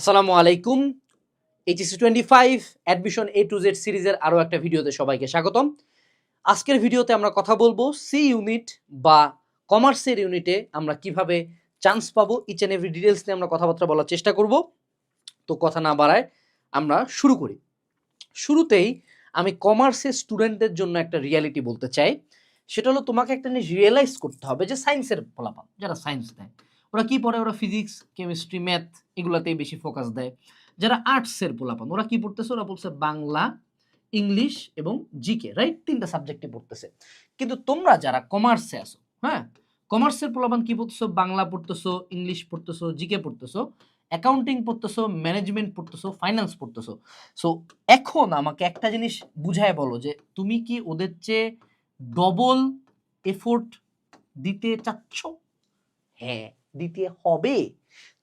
আসসালামু আলাইকুম। HSC twenty five admission A to Z সিরিজের আরও একটা ভিডিওতে সবাইকে স্বাগতম। আজকের ভিডিওতে আমরা কথা বলব সি ইউনিট বা কমার্সের ইউনিটে আমরা কীভাবে চান্স পাবো ইচ অ্যান্ড এভরি ডিটেলস নিয়ে আমরা কথাবার্তা বলার চেষ্টা করব। তো কথা না বাড়ায় আমরা শুরু করি। শুরুতেই আমি কমার্সের স্টুডেন্টদের জন্য একটা রিয়ালিটি বলতে চাই। সেটা হলো তোমাকে একটা জিনিস রিয়েলাইজ করতে হবে যে সায়েন্সের ফলাফল, যারা সায়েন্স দেয় ওরা কি পড়ে? ওরা ফিজিক্স কেমিস্ট্রি ম্যাথ এগুলাতেই বেশি ফোকাস দেয়। যারা আর্টসের পোলাপান, ওরা কি পড়তেছে? ওরা বলছে বাংলা, ইংলিশ এবং জিকে রাইট তিনটা সাবজেক্টে পড়তেছে। কিন্তু তোমরা যারা কমার্সে আসো হ্যাঁ? কমার্সের পোলাপান কি পড়তেছো? বাংলা পড়তেছো, ইংলিশ পড়তেছো জিকে পড়তেছো অ্যাকাউন্টিং পড়তেছো ম্যানেজমেন্ট পড়তেছো ফাইন্যান্স পড়তেছো। সো এখন আমাকে একটা জিনিস বুঝায় বলো যে, তুমি কি ওদের চেয়ে ডবল এফোর্ট দিতে চাচ্ছ? হ্যাঁ। দিতে হবে।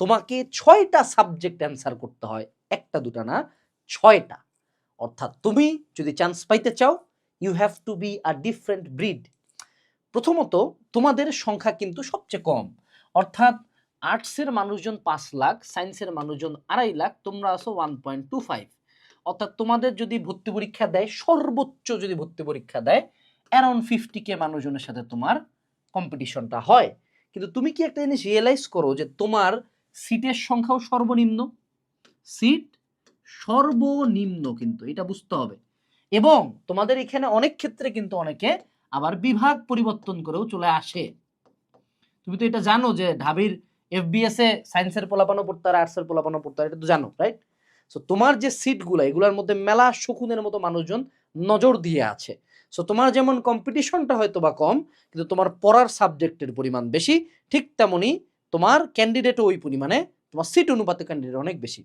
তোমাকে ছয়টা সাবজেক্ট অ্যান্সার করতে হয়। একটা দুটা না, ছয়টা। অর্থাৎ তুমি যদি চান্স পাইতে চাও you have to be a different breed প্রথমত, তোমাদের সংখ্যা কিন্তু সবচেয়ে কম। অর্থাৎ আর্টসের মানুষজন পাঁচ লাখ সায়েন্সের মানুষজন আড়াই লাখ, তোমরা আসো ওয়ান পয়েন্ট টু ফাইভ অর্থাৎ তোমাদের যদি ভর্তি পরীক্ষা দেয়, সর্বোচ্চ যদি ভর্তি পরীক্ষা দেয় অ্যারাউন্ড ফিফটি কে মানুষজনের সাথে তোমার কম্পিটিশনটা হয়। কিন্তু তুমি কি একটা জিনিস রিয়েলাইজ করো যে তোমার সিটের সংখ্যাও সর্বনিম্ন? সিট সর্বনিম্ন কিন্তু, এটা বুঝতে হবে। এবং তোমাদের এখানে অনেক ক্ষেত্রে কিন্তু অনেকে আবার বিভাগ পরিবর্তন করেও চলে আসে। তুমি তো এটা জানো যে ঢাবির এফবিএস এ সায়েন্সের পোলাপানো পড়তে আর আর্টসের পোলাপানো পড়তে এটা তো জানো রাইট সো তোমার যে সিটগুলো এগুলোর মধ্যে মেলা শকুনের মতো মানুষজন নজর দিয়ে আছে। সো তোমার যেমন কম্পিটিশনটা হয়তো বা কম, কিন্তু তোমার পড়ার সাবজেক্টের পরিমাণ বেশি, ঠিক তেমনই তোমার ক্যান্ডিডেটও ওই পরিমাণে, তোমার সিট অনুপাতে ক্যান্ডিডেট অনেক বেশি।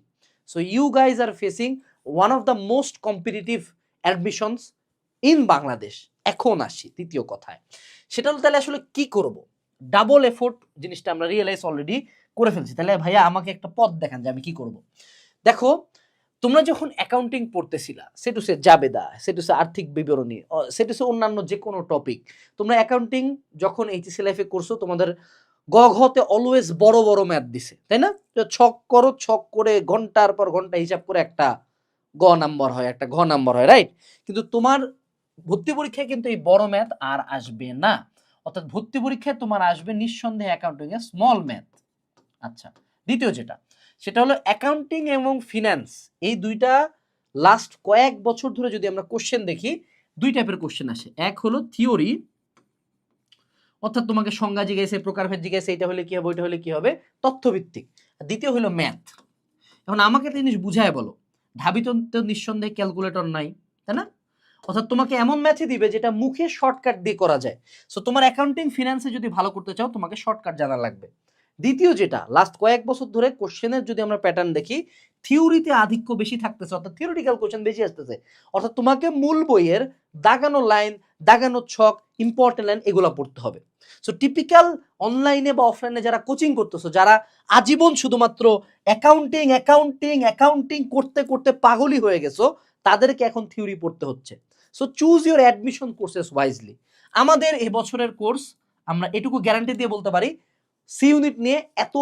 So you guys are facing one of the most competitive admissions in Bangladesh এখন আসি, তৃতীয় কথায়। সেটা হলো তাহলে আসলে কি করব? ডাবল এফোর্ট জিনিসটা আমরা রিয়েলাইজ অলরেডি করে ফেলছি। তাহলে ভাইয়া আমাকে একটা পথ দেখান যে আমি কি করব। দেখো তোমরা যখন অ্যাকাউন্টিং পড়তেছিলা সেটু সে জাবেদা সেটু সে আর্থিক বিবরণী, অ- সেটু সে অন্যান্য যে কোনো টপিক তোমরা অ্যাকাউন্টিং যখন এইচএসি লাইফে করছ, তোমাদের গঘতে অলওয়েজ বড় বড় ম্যাথ দিছে, তাই না? ছক করো, ছক করে ঘণ্টার পর ঘণ্টা হিসাব করে একটা গ নাম্বার হয়, একটা ঘ নাম্বার হয় রাইট কিন্তু তোমার ভর্তি পরীক্ষায় কিন্তু এই বড় ম্যাথ আর আসবে না। অর্থাৎ ভর্তি পরীক্ষায় তোমার আসবে নিঃসন্দেহে অ্যাকাউন্টিং এ স্মল ম্যাথ আচ্ছা দ্বিতীয় যেটা সেটা হলো অ্যাকাউন্টিং এবং ফিনান্স এই দুইটা লাস্ট কয়েক বছর ধরে যদি আমরা কোশ্চেন দেখি, দুই টাইপের কোশ্চেন আসে। এক হলো থিওরি অর্থাৎ তোমাকে সংজ্ঞা জিজ্ঞেসে, প্রকারভেদ জিজ্ঞেসে এটা হলে কি হবে, ওইটা হলে কি হবে? তথ্যভিত্তিক। দ্বিতীয় হলো ম্যাথ এখন আমাকে জিনিস বুঝায় বলো। ঢাবি তো নিঃসন্দেহে ক্যালকুলেটর নাই, তাই না? অর্থাৎ তোমাকে এমন ম্যাথে দিবে যেটা মুখে শর্টকাট দিয়ে করা যায়। সো তোমার অ্যাকাউন্টিং ফিনান্সে যদি ভালো করতে চাও, তোমাকে শর্টকাট জানা লাগবে। দ্বিতীয় যেটা লাস্ট কয়েক বছর ধরে কোশ্চেনের যদি আমরা প্যাটার্ন দেখি থিওরিতে আধিক্য বেশি থাকতেছে, অর্থাৎ থিওরিটিক্যাল কোশ্চেন বেশি আসতেছে। অর্থাৎ তোমাকে মূল বইয়ের দাগানো লাইন দাগানো ছক ইম্পর্টেন্ট লাইন এগুলো পড়তে হবে। সো টিপিক্যাল অনলাইনে বা অফলাইনে যারা কোচিং করতেছো, যারা আজীবন শুধুমাত্র অ্যাকাউন্টিং অ্যাকাউন্টিং অ্যাকাউন্টিং করতে করতে পাগলই হয়ে গেছো, তাদেরকে এখন থিওরি পড়তে হচ্ছে। So choose your admission courses wisely আমাদের এই বছরের কোর্স আমরা এটুকু গ্যারান্টি দিয়ে বলতে পারি সি ইউনিট নিয়ে এত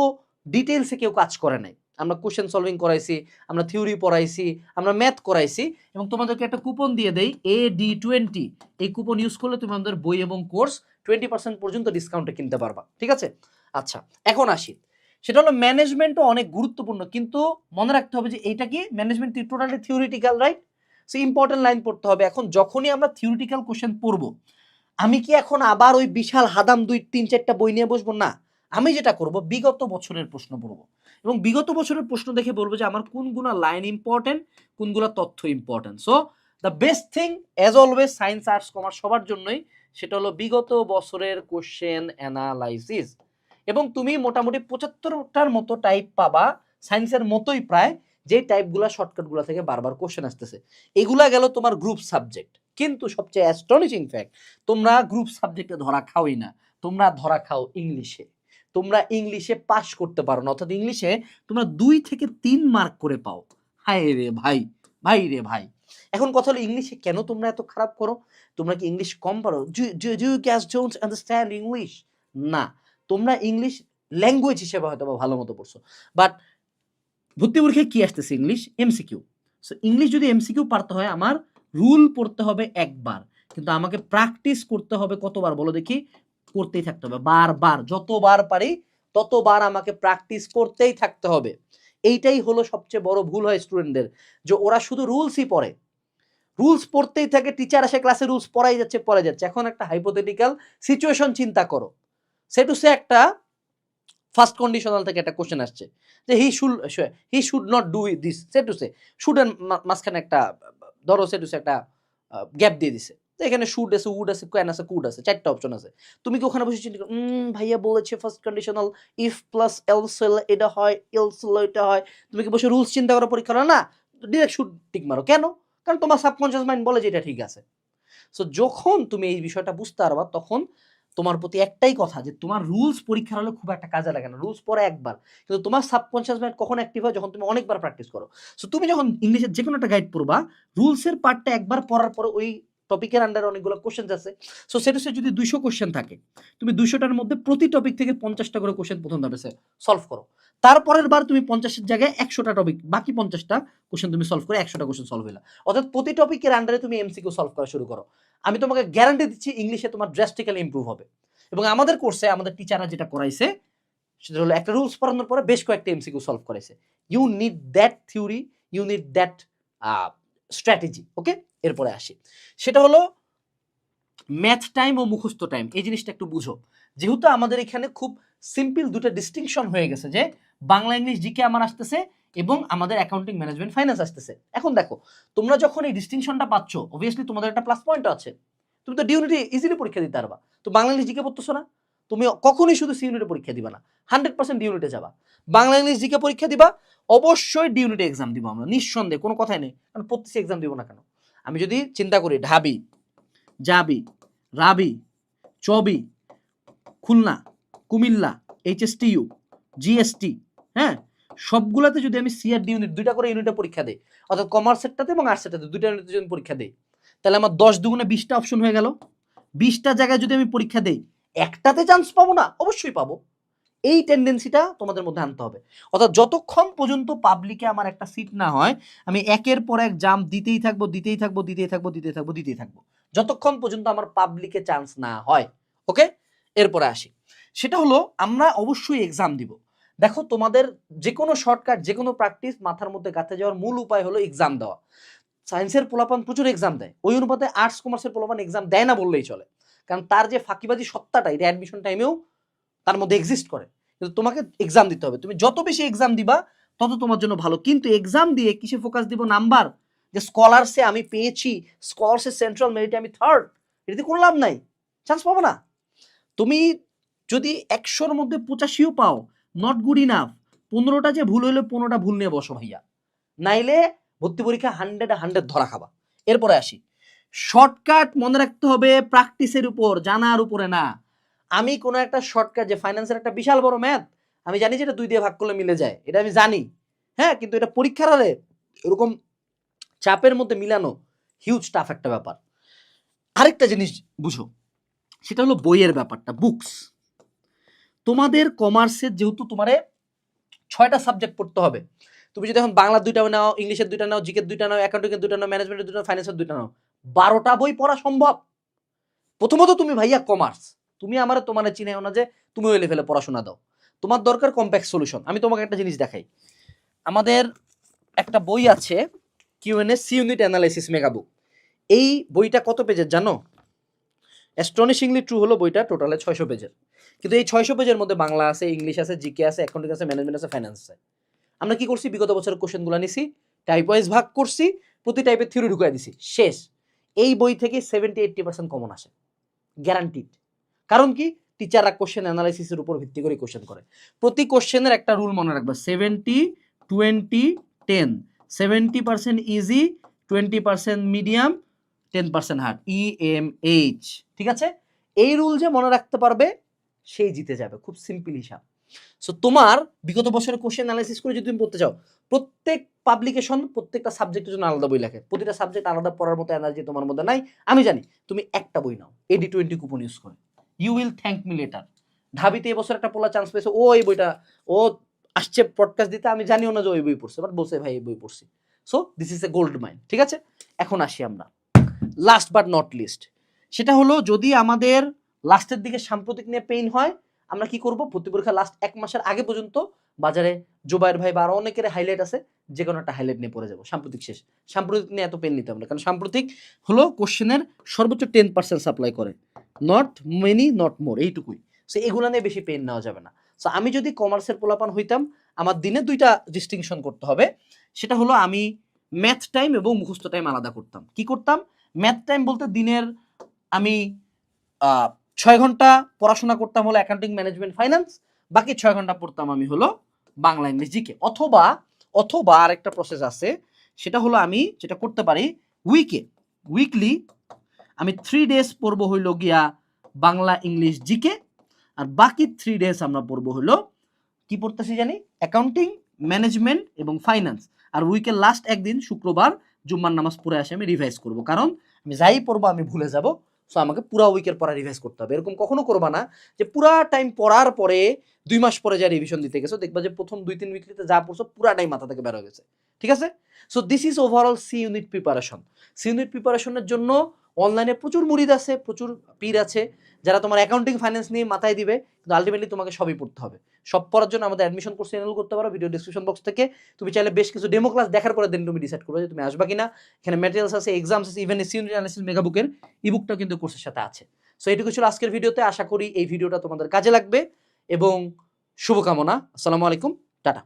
ডিটেলসে কেউ কাজ করে নাই। আমরা কোশ্চেন সলভিং করাইছি, আমরা থিওরি পড়াইছি, আমরা ম্যাথ করাইছি এবং তোমাদেরকে একটা কুপন দিয়ে দেই এ ডি টোয়েন্টি এই কুপন ইউজ করলে তুমি আমাদের বই এবং কোর্স টোয়েন্টি পার্সেন্ট পর্যন্ত ডিসকাউন্টে কিনতে পারবা, ঠিক আছে? আচ্ছা এখন আসি। সেটা হলো ম্যানেজমেন্টও অনেক গুরুত্বপূর্ণ, কিন্তু মনে রাখতে হবে যে এইটা কি? ম্যানেজমেন্ট টোটালি থিওরিটিক্যাল রাইট সে ইম্পর্টেন্ট লাইন পড়তে হবে। এখন যখনই আমরা থিওরিটিক্যাল কোশ্চেন পড়ব, আমি কি এখন আবার ওই বিশাল হাদাম দুই, তিন, চারটা বই নিয়ে বসবো? না। আমি যেটা করব, বিগত বছরের প্রশ্ন পড়ব। এবং বিগত বছরের প্রশ্ন দেখে বলব যে, আমার কোনগুলো লাইন ইম্পর্টেন্ট কোনগুলো তথ্য important so the best thing as always science arts commerce সবার জন্যই সেটা হলো বিগত বছরের কোশ্চেন অ্যানালাইসিস এবং তুমি মোটামুটি পঁচাত্তরটার মতো টাইপ পাবা সায়েন্সের মতোই প্রায়, যে টাইপগুলো শর্টকাটগুলো থেকে বারবার কোশ্চেন আসতেছে। এগুলা গেল তোমার গ্রুপ সাবজেক্ট কিন্তু সবচেয়ে অ্যাস্টনিশিং ফ্যাক্ট তোমরা গ্রুপ সাবজেক্টে ধরা খাওই না, তোমরা ধরা খাও ইংলিশে তোমরা ইংলিশে পাশ করতে পারো না, অর্থাৎ ইংলিশে তোমরা দুই থেকে তিন মার্ক করে পাও। হায় রে ভাই ভাই রে ভাই। এখন কথা হলো ইংলিশে কেন তোমরা এত খারাপ করো? তোমরা কি ইংলিশ কম পারো? আন্ডারস্ট্যান্ড ইংলিশ না, তোমরা ইংলিশ ল্যাঙ্গুয়েজ হিসেবে হয়তো বা ভালো মতো পড়ছো। বাট ভর্তি পরীক্ষায় কি আসতেছে ইংলিশ এমসিকিউ সো ইংলিশ যদি এমসিকিউ পারতে হয়, আমার রুল পড়তে হবে একবার। কিন্তু আমাকে প্র্যাকটিস করতে হবে কতবার? বলো দেখি। করতেই থাকতে হবে, বারবার, যতবার পারি ততবার আমাকে প্র্যাকটিস করতেই থাকতে হবে। এইটাই হলো সবচেয়ে বড় ভুল হয় স্টুডেন্টদের যে ওরা শুধু রুলসই পড়ে। রুলস পড়তেই থাকে টিচার আসে ক্লাসে রুলস পড়াই যাচ্ছে পড়াই যাচ্ছে। এখন একটা হাইপোথেটিক্যাল সিচুয়েশন চিন্তা করো। সে টু সে একটা ফার্স্ট কন্ডিশনাল থেকে একটা কোশ্চেন আসছে, যে he should he should not do this say to say should মাঝখানে একটা, ধরো সে টু সে একটা গ্যাপ দিয়ে দিছে। তো এখানে শুড আছে উড আছে ক্যান আছে কুড আছে চারটা অপশন আছে। তুমি কি ওখানে বসে চিন্তা করো "উম, ভাইয়া বলেছে first conditional if plus else এটা হয় এলস এটা হয়। তুমি কি বসে রুলস চিন্তা করো পরীক্ষা না ডিরেক্ট শুড টিক মারো। কেন? কারণ তোমার সাবকনশিয়াস মাইন্ড বলে যে এটা ঠিক আছে। সো যখন তুমি এই বিষয়টা বুঝতে পারবা তখন তোমার প্রতি একটাই কথা যে তোমার রুলস পরীক্ষার হলে খুব একটা কাজে লাগে না। রুলস পরে একবার। কিন্তু তোমার সাবকনশিয়াস মাইন্ড কখন অ্যাক্টিভ হয়? যখন তুমি অনেকবার প্র্যাকটিস করো। সো তুমি যখন ইংলিশের যে কোনো একটা গাইড পড়বা রুলসের পার্টটা একবার পড়ার পরে ওই টপিকের আন্ডারে অনেকগুলো কোশ্চেন আছে। সো সেটা হচ্ছে যদি দুইশো কোশ্চেন থাকে, তুমি দুইশোটার মধ্যে প্রতি টপিক থেকে পঞ্চাশটা করে কোশ্চেন প্রথম ধাপে সলভ করো। তারপরের বার তুমি পঞ্চাশের জায়গায় একশোটা টপিক বাকি পঞ্চাশটা কোশ্চেন তুমি সলভ করে একশোটা কোশ্চেন সলভ হইলা। অর্থাৎ প্রতি টপিকের আন্ডারে তুমি এমসিকিউ সলভ করা শুরু করো। আমি তোমাকে গ্যারান্টি দিচ্ছি ইংলিশে তোমার ড্রাস্টিক্যালি ইমপ্রুভ হবে। এবং আমাদের কোর্সে আমাদের টিচাররা যেটা করাইছে, সেটা হলো একটা রুলস পড়ানোর পরে বেশ কয়েকটা এমসিকিউ সলভ করাইছে। You need that theory you need that strategy okay এরপরে আসি। সেটা হলো ম্যাথ টাইম ও মুখস্থ টাইম এই জিনিসটা একটু বুঝো। যেহেতু আমাদের এখানে খুব সিম্পল দুটো ডিস্টিংশন হয়ে গেছে যে বাংলা ইংলিশ জিকে আমার আসতেছে এবং আমাদের অ্যাকাউন্টিং ম্যানেজমেন্ট ফাইন্যান্স আসতেছে। এখন দেখো, তোমরা যখন এই ডিস্টিংশনটা পাচ্ছ অবভিয়াসলি তোমাদের একটা প্লাস পয়েন্ট আছে। তুমি তো ডি ইউনিটে ইজিলি পরীক্ষা দিতে পারবা। তো বাংলা ইংলিশ জিকে পড়তেছো না? তুমি কখনোই শুধু সি ইউনিটে পরীক্ষা দিবা না। হান্ড্রেড পার্সেন্ট ডি ইউনিটে যাবা। বাংলা ইংলিশ জিকে পরীক্ষা দিবা, অবশ্যই ডি ইউনিটে এক্সাম দিব আমরা। নিঃসন্দেহে, কোনো কথাই নেই। কারণ প্রত্যেক এক্সাম দিব না কেন? আমি যদি চিন্তা করি, ঢাবি, জাবি, রাবি, চবি, খুলনা, কুমিল্লা এইচএসটিইউ জিএসটি হ্যাঁ? সবগুলোতে যদি আমি সিআর ডি ইউনিট দুইটা করে ইউনিটে পরীক্ষা দিই, অর্থাৎ কমার্সেরটাতে এবং আর্টসেরটাতে দুইটা ইউনিটে যদি পরীক্ষা দিই, তাহলে আমার দশ দুগুণে বিশটা অপশন হয়ে গেল। বিশটা জায়গায় যদি আমি পরীক্ষা দেই, একটাতে চান্স পাবো না? অবশ্যই পাবো। এই টেন্ডেন্সিটা তোমাদের মধ্যে আনতে হবে। অর্থাৎ যতক্ষণ পর্যন্ত পাবলিকে আমার একটা সিট না হয়, আমি একের পর এক জাম দিতেই থাকব দিতেই থাকব দিতেই থাকব দিতেই থাকব দিতেই থাকব। যতক্ষণ পর্যন্ত আমার পাবলিকে চান্স না হয় ওকে এরপরে আসি। সেটা হলো, আমরা অবশ্যই এক্সাম দিব। দেখো, তোমাদের যে কোনো শর্টকাট যে কোনো প্র্যাকটিস মাথার মধ্যে গাঁথে যাওয়ার মূল উপায় হলো এক্সাম দেওয়া। সায়েন্সের পোলাপান প্রচুর এক্সাম দেয়। ওই অনুপাতে আর্টস কমার্সের পোলাপান এক্সাম দেয় না বললেই চলে। কারণ তার যে ফাঁকিবাজি সত্তাটা, এটা অ্যাডমিশন টাইমেও তার মধ্যে এক্সিস্ট করে। কিন্তু তোমাকে এক্সাম দিতে হবে। তুমি যত বেশি এক্সাম দিবা, তত তোমার জন্য ভালো। কিন্তু এক্সাম দিয়ে কিসে ফোকাস দিব? নাম্বার যে স্কলারসে আমি পেয়েছি স্কলারসে সেন্ট্রাল মেরিটে আমি থার্ড এটাতে কোনো লাভ নাই। চান্স পাবো না। তুমি যদি একশোর মধ্যে পঁচাশিও পাও নট গুড ইনাফ পনেরোটা যে ভুল হইলে, পনেরোটা ভুল নিয়ে বসো ভাইয়া। নাইলে ভর্তি পরীক্ষা হান্ড্রেড হান্ড্রেড ধরা খাবা। এরপরে আসি। শর্টকাট মনে রাখতে হবে প্র্যাকটিসের উপর, জানার উপরে না। আমি কোনো একটা শর্টকাট যে ফাইন্যান্সের একটা বিশাল বড় ম্যাথ আমি জানি যে এটা দুই দিয়ে ভাগ করলে মিলে যায়, এটা আমি জানি। হ্যাঁ কিন্তু এটা পরীক্ষার হলে এরকম চাপের মধ্যে মিলানো হিউজ টাফ একটা ব্যাপার। আরেকটা জিনিস বুঝো, সেটা হলো বইয়ের ব্যাপারটা বুকস তোমাদের কমার্সের যেহেতু তোমারে ছয়টা সাবজেক্ট পড়তে হবে, তুমি যদি এখন বাংলা দুইটা নাও ইংলিশের দুইটা নাও, জিকের দুইটা নাও অ্যাকাউন্টিংয়ের দুইটা নাও ম্যানেজমেন্টের দুইটা ফাইন্যান্সের দুইটা নাও, বারোটা বই পড়া সম্ভব। প্রথমত তুমি ভাইয়া কমার্স তুমি আমার তোমার চিনেও না যে তুমি ওই লেভেলে পড়াশোনা দাও। তোমার দরকার কম্প্যাক্ট সলিউশন আমি তোমাকে একটা জিনিস দেখাই। আমাদের একটা বই আছে QNS C unit analysis mega book এই বইটা কত পেজের জানো? অ্যাস্ট্রনিশিংলি ট্রু হলো বইটা টোটালে ছয়শো পেজের। কিন্তু এই ছয়শো পেজের মধ্যে বাংলা আছে ইংলিশ আছে জিকে আছে অ্যাকাউন্টিং আছে ম্যানেজমেন্ট আছে ফাইন্যান্স আছে। আমরা কি করছি? বিগত বছরের কোশ্চেনগুলো নিছি টাইপ ওয়াইজ ভাগ করছি, প্রতি টাইপের থিওরি ঢুকাই দিছি। শেষ। এই বই থেকে সেভেন্টি এইট্টি পার্সেন্ট কমন আসে। গ্যারান্টিড কারণ কি? টিচাররা কোশ্চেন অ্যানালাইসিসের উপর ভিত্তি করে কোশ্চেন করে। প্রতি কোশ্চেনের একটা রুল মনে রাখবে seventy twenty ten seventy percent easy twenty percent medium ten percent hard E M H ঠিক আছে? এই রুল যে মনে রাখতে পারবে, সেই জিতে যাবে। খুব সিম্পল হিসাব। সো তোমার বিগত বছরের কোশ্চেন অ্যানালাইসিস করে যদি তুমি পড়তে চাও, প্রত্যেক পাবলিকেশন প্রত্যেকটা সাবজেক্টের জন্য আলাদা বই লেখে। প্রতিটা সাবজেক্ট আলাদা পড়ার মতো এনার্জি তোমার মধ্যে নাই। আমি জানি, তুমি একটা বই নাও। এডি টোয়েন্টি কুপন ইউজ করে। You will thank me later ঢাবিতে এবছর একটা পোলা চান্স পেয়েছে, ও এই বইটা, ও আসছে পডকাস্ট দিতে, আমি জানিও না যে ওই বই পড়ছে বাট বলছে, ভাই, এই বই পড়ছি। So this is a gold mine ঠিক আছে? এখন আসি আমরা। লাস্ট বাট নট লিস্ট সেটা হলো যদি আমাদের লাস্টের দিকে সাম্প্রতিক নিয়ে পেইন হয়, আমরা কি করব? ভর্তি পরীক্ষা লাস্ট এক মাসের আগে পর্যন্ত বাজারে জুবাইর ভাই বা আরও অনেকের হাইলাইট আছে, যে কোনো একটা হাইলাইট নিয়ে পড়ে যাব, সাম্প্রতিক শেষ। সাম্প্রতিক নিয়ে এত পেন নিতে হবে না কারণ সাম্প্রতিক হলো কোশ্চেনের সর্বোচ্চ টেন পার্সেন্ট সাপ্লাই করে। নট মেনি নট মোর এইটুকুই। সো এগুলো নিয়ে বেশি পেন নেওয়া যাবে না। সো আমি যদি কমার্সের পোলাপান হইতাম, আমার দিনে দুইটা ডিস্টিংশন করতে হবে। সেটা হলো, আমি ম্যাথ টাইম এবং মুখস্থ টাইম আলাদা করতাম। কি করতাম? ম্যাথ টাইম বলতে দিনের আমি ছয় ঘণ্টা পড়াশোনা করতাম হলো অ্যাকাউন্টিং ম্যানেজমেন্ট ফাইন্যান্স বাকি ছয় ঘণ্টা পড়তাম আমি হলো বাংলা, ইংলিশ, জিকে। অথবা অথবা আরেকটা প্রসেস আছে, সেটা হলো আমি যেটা করতে পারি উইকে উইকলি আমি থ্রি ডেজ পড়ব হইল গিয়া বাংলা ইংলিশ জিকে আর বাকি থ্রি ডেজ আমরা পড়ব হইল কি পড়তেছি জানি? অ্যাকাউন্টিং ম্যানেজমেন্ট এবং ফাইন্যান্স আর উইকের লাস্ট একদিন, শুক্রবার, জুম্মার নামাজ পড়ে আসে আমি রিভাইজ করব। কারণ আমি যাই পড়ব, আমি ভুলে যাব সো আমাকে পুরা উইকের পড়া রিভাইজ করতে হবে। এরকম কখনো করবা না যে পুরা টাইম পড়ার পরে দুই মাস পরে যা রিভিশন দিতে গেছো, দেখবা যে প্রথম দুই তিন উইকলিতে যা পড়ছো, পুরা টাইম মাথা থেকে বের গেছে। ঠিক আছে? So this is overall C unit preparation C unit প্রিপারেশনের জন্য অনলাইনে প্রচুর মুরিদ আছে, প্রচুর পীর আছে, যারা তোমার অ্যাকাউন্টিং ফাইন্যান্স নিয়ে মাথায় দিবে, কিন্তু আলটিমেটলি তোমাকে সবই পড়তে হবে। সব পড়ার জন্য আমাদের অ্যাডমিশন কোর্স এনরোল করতে পারো ভিডিও ডিসক্রিপশন বক্স থেকে। তুমি চাইলে বেশ কিছু ডেমো ক্লাস দেখার পরে দেন তুমি ডিসাইড করবে যে তুমি আসবা কিনা। এখানে ম্যাটেরিয়ালস আছে এক্সামস আছে ইভেন অ্যানালিসিস মেগা বুকের ইবুকটাও কিন্তু কোর্সের সাথে আছে। সো এটুকু ছিল আজকের ভিডিওতে। আশা করি এই ভিডিওটা তোমাদের কাজে লাগবে এবং শুভকামনা। আসসালামু আলাইকুম। টাটা।